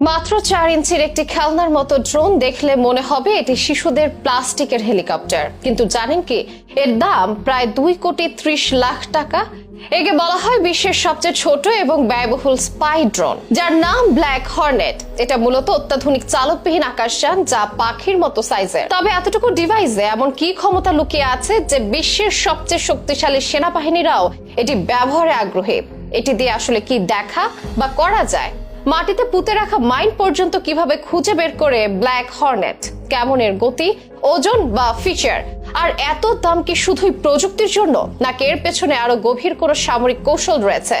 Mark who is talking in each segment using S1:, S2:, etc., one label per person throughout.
S1: মাত্র চার ইঞ্চির একটি খেলনার মতো ড্রোন দেখলে মনে হবে এটি শিশুদের প্লাস্টিকের হেলিকপ্টার। কিন্তু জানেন কি? এর দাম প্রায় দুই কোটি ত্রিশ লাখ টাকা একে বলা হয় বিশ্বের সবচেয়ে ছোট এবং ব্যয়বহুল স্পাই ড্রোন যার নাম ব্ল্যাক হর্নেট এটা মূলত অত্যাধুনিক চালকবিহীন আকাশযান যা পাখির মতো সাইজের তবে এতটুকু ডিভাইসে এমন কি ক্ষমতা লুকিয়ে আছে যে বিশ্বের সবচেয়ে শক্তিশালী সেনাবাহিনীরাও এটি ব্যবহারে আগ্রহী? এটি দিয়ে আসলে কি দেখা বা করা যায়? মাটিতে পুঁতে রাখা মাইন পর্যন্ত কীভাবে খুঁজে বের করে ব্ল্যাক হর্নেট কেমন এর গতি, ওজন বা ফিচার আর এত দাম কি শুধুই প্রযুক্তির জন্য? নাকি এর পেছনে আরও গভীর কোনো সামরিক কৌশল রয়েছে?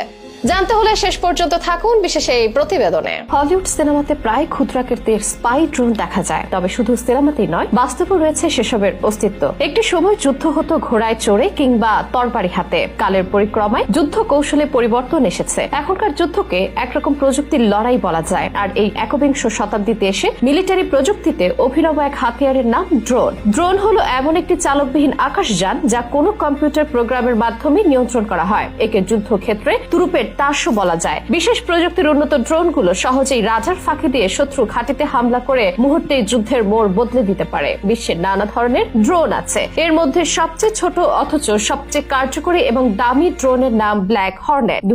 S1: জানতে হলে শেষ পর্যন্ত থাকুন বিশেষ এই প্রতিবেদনে। হলিউড সিনেমাতে প্রায় ক্ষুদ্রাকৃতির স্পাই ড্রোন দেখা যায়, তবে শুধু সিনেমাতেই নয় বাস্তবে রয়েছে সেসবের অস্তিত্ব। একটি সময় যুদ্ধ হতো ঘোড়ায় চড়ে কিংবা তরবারি হাতে। কালের পরিক্রমায় যুদ্ধ কৌশলে পরিবর্তন এসেছে। এখনকার যুদ্ধকে একরকম প্রযুক্তির লড়াই বলা যায়, আর এই একবিংশ শতাব্দীতে এসে মিলিটারি প্রযুক্তিতে অভিনব এক হাতিয়ারের নাম ড্রোন। ড্রোন হলো এমন একটি চালকবিহীন আকাশযান যা কোনো কম্পিউটার প্রোগ্রামের মাধ্যমে নিয়ন্ত্রণ করা হয়। একে যুদ্ধক্ষেত্রে তুরুপের তাসও বলা যায়। বিশেষ প্রযুক্তির উন্নত ড্রোনগুলো সহজেই রাজার ফাঁকি দিয়ে শত্রু ঘাটিতে হামলা করে মুহূর্তে যুদ্ধের মোড় বদলে দিতে পারে। বিশ্বের নানা ধরনের ড্রোন আছে। এর মধ্যে সবচেয়ে ছোট অথচ সবচেয়ে কার্যকরী এবং দামি ড্রোনের নাম ব্ল্যাক হর্নেট দু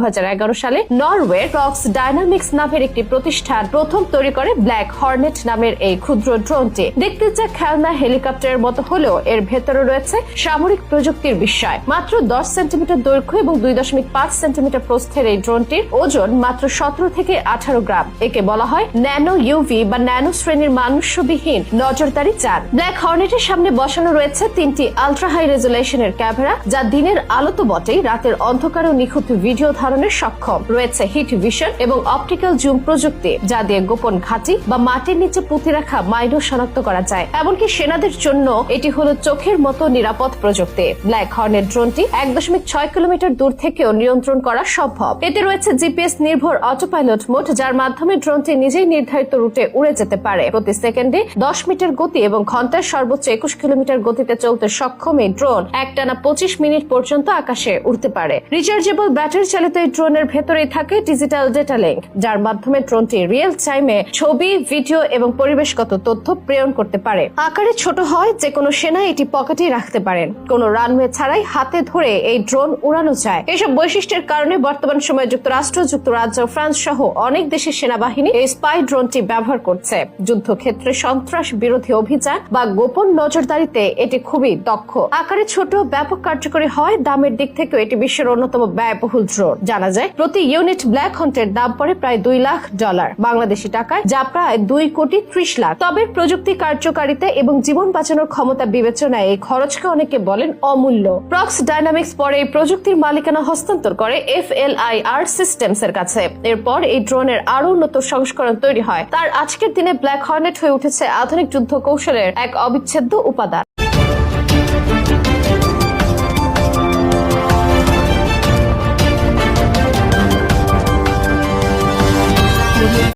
S1: সালে নরওয়ে টক্স ডাইনামিক্স নামের একটি প্রতিষ্ঠান প্রথম তৈরি করে ব্ল্যাক হর্নেট নামের এই ক্ষুদ্র ড্রোনটি। দেখতে যা খেলনা, হেলিকপ্টারের মতো হলেও এর ভেতরে রয়েছে সামরিক প্রযুক্তির বিষয়। মাত্র দশ সেন্টিমিটার দৈর্ঘ্য এবং দুই দশমিক পাঁচ সেন্টিমিটার প্রস্থের এই ড্রোনটির ওজন মাত্র সতেরো থেকে আঠারো গ্রাম। একে বলা হয় ন্যানো ইউভি বা ন্যানো শ্রেণির মানুষবিহীন নজরদারি যান ব্ল্যাক হর্নেটের সামনে বসানো রয়েছে তিনটি আলট্রা হাই রেজুলেশনের ক্যামেরা, যা দিনের আলো তো বটেই রাতের অন্ধকারেও নিখুঁত ভিডিও ধারণের সক্ষম। রয়েছে হিট ভিশন এবং অপটিক্যাল জুম প্রযুক্তি, যা দিয়ে গোপন ঘাঁটি বা মাটির নিচে পুঁতে রাখা মাইনও শনাক্ত করা যায়। এমনকি সেনাদের জন্য এটি হলো চোখের মতো নিরাপদ প্রযুক্তি। ব্ল্যাক হর্নেট ড্রোনটি এক দশমিক ছয় কিলোমিটার দূর থেকেও নিয়ন্ত্রণ করা সম্ভব। এতে রয়েছে জিপিএস নির্ভর অটো পাইলট মোড যার মাধ্যমে ড্রোনটি নিজেই নির্ধারিত রুটে উড়ে যেতে পারে। প্রতি সেকেন্ডে দশ মিটার গতি এবং ঘন্টায় সর্বোচ্চ একুশ কিলোমিটার গতিতে চলতে সক্ষম এই ড্রোন একটানা পঁচিশ মিনিট পর্যন্ত আকাশে উড়তে পারে। রিচার্জেবল ব্যাটারি চালিত এই ড্রোনের ভেতরেই থাকে ডিজিটাল ডেটা লিঙ্ক যার মাধ্যমে ড্রোনটি রিয়েল টাইমে ছবি ভিডিও এবং পরিবেশগত তথ্য প্রেরণ করতে পারে। আকারে ছোট হয় যে কোনো সেনা এটি পকেটেই রাখতে পারেন। কোনো রানওয়ে ছাড়াই হাতে ধরে এই ড্রোন উড়ানো যায়। এসব বৈশিষ্ট্যের কারণে বর্তমান সময়ে যুক্তরাষ্ট্র, যুক্তরাজ্য, ফ্রান্স সহ অনেক দেশের সেনাবাহিনী এই স্পাই ড্রোনটি ব্যবহার করছে। যুদ্ধক্ষেত্রে সন্ত্রাস বিরোধী অভিযান বা গোপন নজরদারিতে এটি খুবই দক্ষ। আকারে ছোট, ব্যাপক কার্যকরী হয়, দামের দিক থেকেও এটি বিশ্বের অন্যতম ব্যয়বহুল ড্রোন। জানা যায়, প্রতি ইউনিট ব্ল্যাক হন্টের দাম পড়ে প্রায় দুই লাখ ডলার। বাংলাদেশি টাকায় যা প্রায় দুই কোটি ত্রিশ লাখ। তবে প্রযুক্তি কার্যকারিতা এবং জীবন বাঁচানোর ক্ষমতা বিবেচনায় এই খরচকে অনেকে বলেন অমূল্য। প্রক্স ডাইনামিক্স পরে এই প্রযুক্তির মালিকানা হস্তান্তর করে F L I R systems এর কাছে। এরপর এই ড্রোনের আরও উন্নত সংস্করণ তৈরি হয়। তার আজকের দিনে ব্ল্যাক হর্নেট হয়ে উঠেছে আধুনিক যুদ্ধ কৌশলের এক অবিচ্ছেদ্য উপাদান।